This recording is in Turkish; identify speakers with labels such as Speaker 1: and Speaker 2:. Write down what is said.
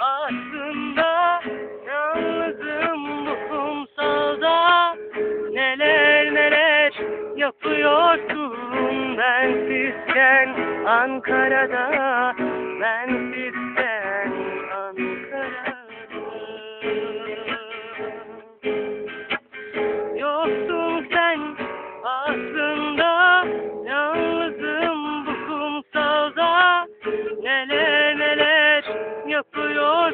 Speaker 1: Aslında yalnızım bu kumsalda. Neler neler yapıyorsun? Bensizken Ankara'da bensizken Yo, yeah.